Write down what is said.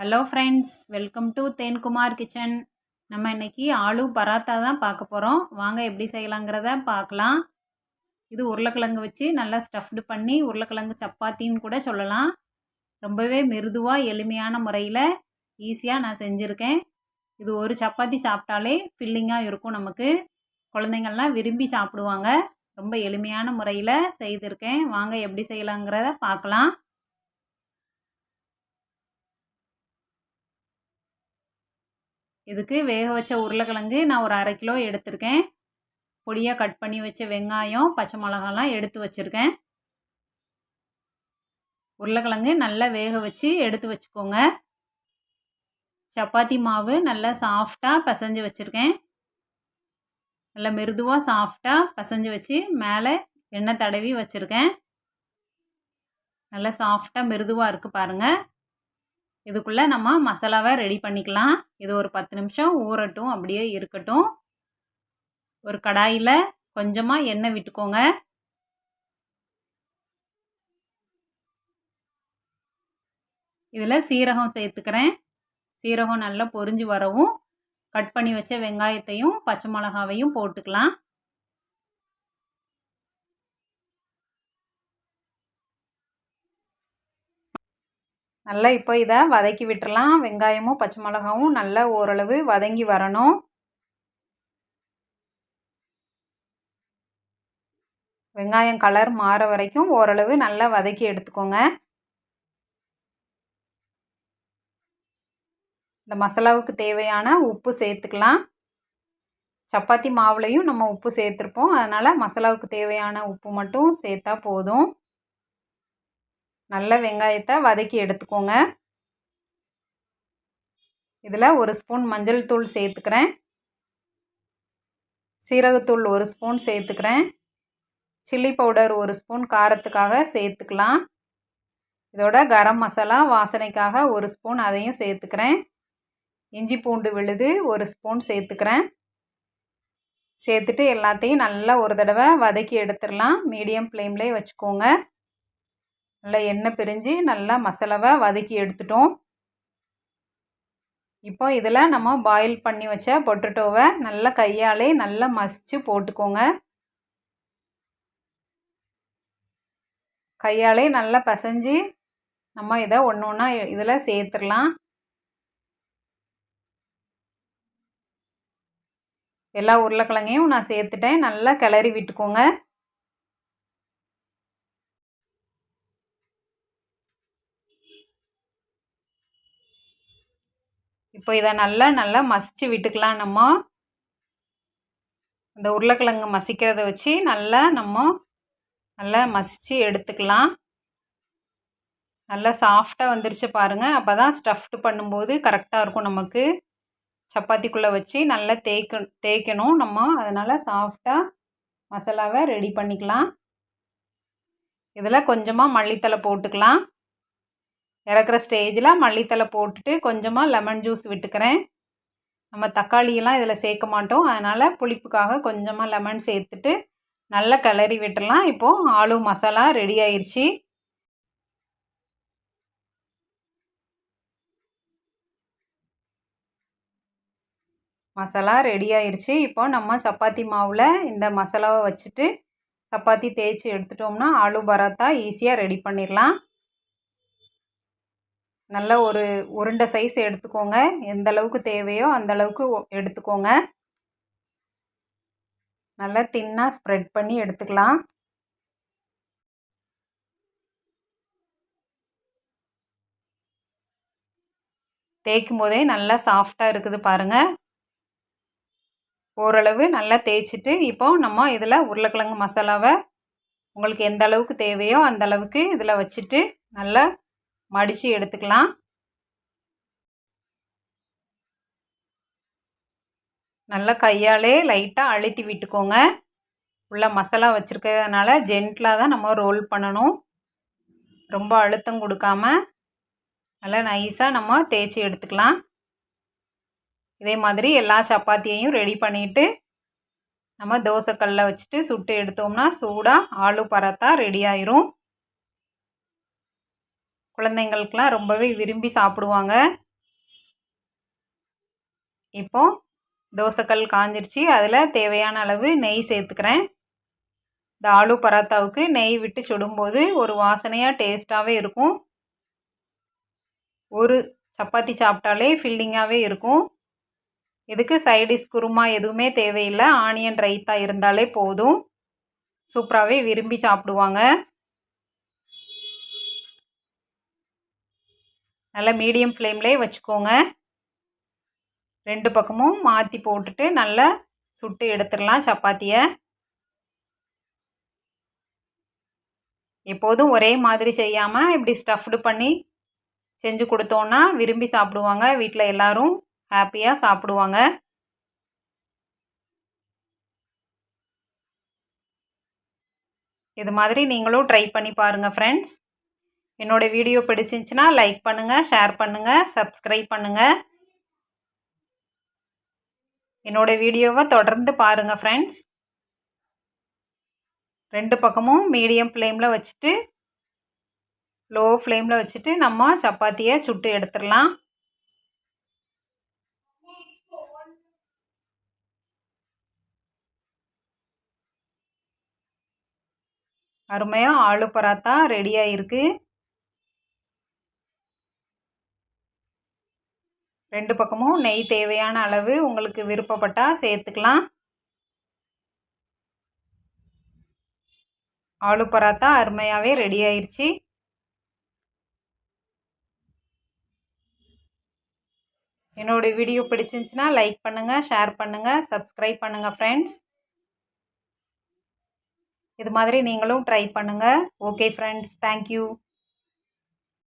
Hello friends welcome to Thenkumar kitchen நம்ம இன்னைக்கு ஆலு பராத்தா தான் பார்க்க போகிறோம் வாங்க எப்படி செய்யலாங்கிறத பார்க்கலாம். இது உருளைக்கிழங்கு வச்சு நல்லா ஸ்டஃப்டு பண்ணி உருளைக்கிழங்கு சப்பாத்தின்னு கூட சொல்லலாம். ரொம்பவே மிருதுவாக எளிமையான முறையில் ஈஸியாக நான் செஞ்சுருக்கேன். இது ஒரு சப்பாத்தி சாப்பிட்டாலே ஃபில்லிங்காக இருக்கும் நமக்கு. குழந்தைங்கள்லாம் விரும்பி சாப்பிடுவாங்க. ரொம்ப எளிமையான முறையில் செய்திருக்கேன். வாங்க எப்படி செய்யலாங்கிறத பார்க்கலாம். இதுக்கு வேக வச்ச உருளைக்கிழங்கு நான் ஒரு அரை கிலோ எடுத்திருக்கேன். பொடியாக கட் பண்ணி வச்ச வெங்காயம் பச்சை மிளகாலாம் எடுத்து வச்சுருக்கேன். உருளைக்கிழங்கு நல்லா வேக வச்சு எடுத்து வச்சுக்கோங்க. சப்பாத்தி மாவு நல்லா சாஃப்டாக பிசைஞ்சு வச்சுருக்கேன். நல்லா மிருதுவாக சாஃப்டாக பிசைஞ்சு வச்சு மேலே எண்ணெய் தடவி வச்சுருக்கேன். நல்லா சாஃப்டாக மிருதுவாக இருக்குது பாருங்கள் இதுக்குள்ளே நம்ம மசாலாவை ரெடி பண்ணிக்கலாம். இது ஒரு பத்து நிமிஷம் ஊறட்டும் அப்படியே இருக்கட்டும். ஒரு கடாயில் கொஞ்சமாக எண்ணெய் விட்டுக்கோங்க. இதில் சீரகம் சேர்த்துக்கிறேன். சீரகம் நல்லா பொரிஞ்சு வரவும் கட் பண்ணி வச்ச வெங்காயத்தையும் பச்சை மிளகாவையும் போட்டுக்கலாம். நல்லா இப்போ இதை வதக்கி விட்டுறலாம். வெங்காயமும் பச்சை மிளகாவும் நல்லா ஓரளவு வதங்கி வரணும். வெங்காயம் கலர் மாற வரைக்கும் ஓரளவு நல்லா வதக்கி எடுத்துக்கோங்க. இந்த மசாலாவுக்கு தேவையான உப்பு சேர்த்துக்கலாம். சப்பாத்தி மாவுலையும் நம்ம உப்பு சேர்த்துருப்போம். அதனால் மசாலாவுக்கு தேவையான உப்பு மட்டும் சேர்த்தா போதும். நல்ல வெங்காயத்தை வதக்கி எடுத்துக்கோங்க. இதில் ஒரு ஸ்பூன் மஞ்சள் தூள் சேர்த்துக்கிறேன். சீரகத்தூள் ஒரு ஸ்பூன் சேர்த்துக்கிறேன். சில்லி பவுடர் ஒரு ஸ்பூன் காரத்துக்காக சேர்த்துக்கலாம். இதோட கரம் மசாலா வாசனைக்காக ஒரு ஸ்பூன் அதையும் சேர்த்துக்கிறேன். இஞ்சி பூண்டு விழுது ஒரு ஸ்பூன் சேர்த்துக்கிறேன். சேர்த்துட்டு எல்லாத்தையும் நல்லா ஒரு தடவை வதக்கி எடுத்துடலாம். மீடியம் ஃப்ளேம்லேயே வச்சுக்கோங்க. நல்லா எண்ணெய் பிரிஞ்சு நல்லா மசாலாவை வதக்கி எடுத்துட்டோம். இப்போ இதில் நம்ம பாயில் பண்ணி வச்ச பொட்டட்டோவை நல்லா கையாலே நல்லா மசித்து போட்டுக்கோங்க. கையாலே நல்லா பசைஞ்சு நம்ம இதை ஒன்று ஒன்றா இதில் சேர்த்துடலாம். எல்லா உருளைக்கிழங்கையும் நான் சேர்த்துட்டேன். நல்லா கிளறி விட்டுக்கோங்க. இப்போ இதை நல்லா நல்லா மசித்து விட்டுக்கலாம். நம்ம இந்த உருளைக்கிழங்கு மசிக்கிறத வச்சு நல்லா நம்ம நல்லா மசித்து எடுத்துக்கலாம். நல்லா சாஃப்டாக வந்துருச்சு பாருங்கள் அப்போ தான் ஸ்டஃப்டு பண்ணும்போது கரெக்டாக இருக்கும் நமக்கு. சப்பாத்திக்குள்ளே வச்சு நல்லா தேய்க்க தேய்க்கணும். நம்ம அதனால் சாஃப்டாக மசாலாவை ரெடி பண்ணிக்கலாம். இதில் கொஞ்சமாக மல்லித்தலை போட்டுக்கலாம். இறக்குற ஸ்டேஜில் மல்லித்தலை போட்டுட்டு கொஞ்சமாக லெமன் ஜூஸ் விட்டுக்கிறேன். நம்ம தக்காளியெல்லாம் இதில் சேர்க்க மாட்டோம். அதனால் புளிப்புக்காக கொஞ்சமாக லெமன் சேர்த்துட்டு நல்லா கிளறி விட்டுடலாம். இப்போது ஆலு மசாலா ரெடி ஆயிடுச்சு மசாலா ரெடி ஆயிடுச்சு இப்போ நம்ம சப்பாத்தி மாவில் இந்த மசாலாவை வச்சுட்டு சப்பாத்தி தேய்ச்சி எடுத்துட்டோம்னா ஆலு பராத்தா ஈஸியாக ரெடி பண்ணிடலாம். நல்ல ஒரு உருண்டை சைஸ் எடுத்துக்கோங்க. எந்த அளவுக்கு தேவையோ அந்த அளவுக்கு எடுத்துக்கோங்க. நல்லா தின்னாக ஸ்ப்ரெட் பண்ணி எடுத்துக்கலாம். தேய்க்கும் போதே நல்லா சாஃப்டாக இருக்குது பாருங்கள் ஓரளவு நல்லா தேய்ச்சிட்டு இப்போ நம்ம இதில் உருளைக்கிழங்கு மசாலாவை உங்களுக்கு எந்த அளவுக்கு தேவையோ அந்த அளவுக்கு இதில் வச்சுட்டு நல்லா மடித்து எடுத்துக்கலாம். நல்லா கையாலே லைட்டாக அழுத்தி விட்டுக்கோங்க. உள்ள மசாலா வச்சுருக்கிறதுனால ஜென்டிலாக தான் நம்ம ரோல் பண்ணணும். ரொம்ப அழுத்தம் கொடுக்காம நல்லா நைஸாக நம்ம தேய்ச்சி எடுத்துக்கலாம். இதே மாதிரி எல்லா சப்பாத்தியையும் ரெடி பண்ணிவிட்டு நம்ம தோசைக்கல்லில் வச்சுட்டு சுட்டு எடுத்தோம்னா சூடாக ஆலு பரத்தா ரெடி ஆயிரும். குழந்தைங்களுக்கெலாம் ரொம்பவே விரும்பி சாப்பிடுவாங்க. இப்போ தோசைக்கல் காஞ்சிருச்சு. அதில் தேவையான அளவு நெய் சேர்த்துக்கிறேன். இந்த ஆலு பராத்தாவுக்கு நெய் விட்டு சுடும்போது ஒரு வாசனையாக டேஸ்ட்டாகவே இருக்கும். ஒரு சப்பாத்தி சாப்பிட்டாலே ஃபில்லிங்காகவே இருக்கும். இதுக்கு சைடிஷ் குருமா எதுவுமே தேவையில்லை. ஆனியன் ரைத்தா இருந்தாலே போதும். சூப்பராகவே விரும்பி சாப்பிடுவாங்க. நல்லா மீடியம் ஃப்ளேம்லேயே வச்சுக்கோங்க. ரெண்டு பக்கமும் மாற்றி போட்டுட்டு நல்லா சுட்டு எடுத்துடலாம் சப்பாத்தியை. எப்போதும் ஒரே மாதிரி செய்யாமல் இப்படி ஸ்டஃப்டு பண்ணி செஞ்சு கொடுத்தோன்னா விரும்பி சாப்பிடுவாங்க. வீட்டில் எல்லோரும் ஹாப்பியாக சாப்பிடுவாங்க. இது மாதிரி நீங்களும் ட்ரை பண்ணி பாருங்கள் ஃப்ரெண்ட்ஸ் என்னோடய வீடியோ பிடிச்சிருந்துச்சின்னா லைக் பண்ணுங்கள் ஷேர் பண்ணுங்கள் சப்ஸ்கிரைப் பண்ணுங்கள் என்னோடய வீடியோவை தொடர்ந்து பாருங்கள் ஃப்ரெண்ட்ஸ் ரெண்டு பக்கமும் மீடியம் ஃப்ளேமில் வச்சுட்டு லோ ஃப்ளேமில் வச்சுட்டு நம்ம சப்பாத்தியை சுட்டு எடுத்துடலாம். அருமையாக ஆலு பராத்தா ரெடியாக இருக்குது ரெண்டு பக்கமும் நெய் தேவையான அளவு உங்களுக்கு விருப்பப்பட்டால் சேர்த்துக்கலாம். ஆலு பராத்தா அருமையாகவே ரெடி ஆயிடுச்சு என்னோடய வீடியோ பிடிச்சிருந்துச்சின்னா லைக் பண்ணுங்கள் ஷேர் பண்ணுங்கள் சப்ஸ்கிரைப் பண்ணுங்கள் ஃப்ரெண்ட்ஸ் இது மாதிரி நீங்களும் ட்ரை பண்ணுங்கள் ஓகே ஃப்ரெண்ட்ஸ் தேங்க்யூ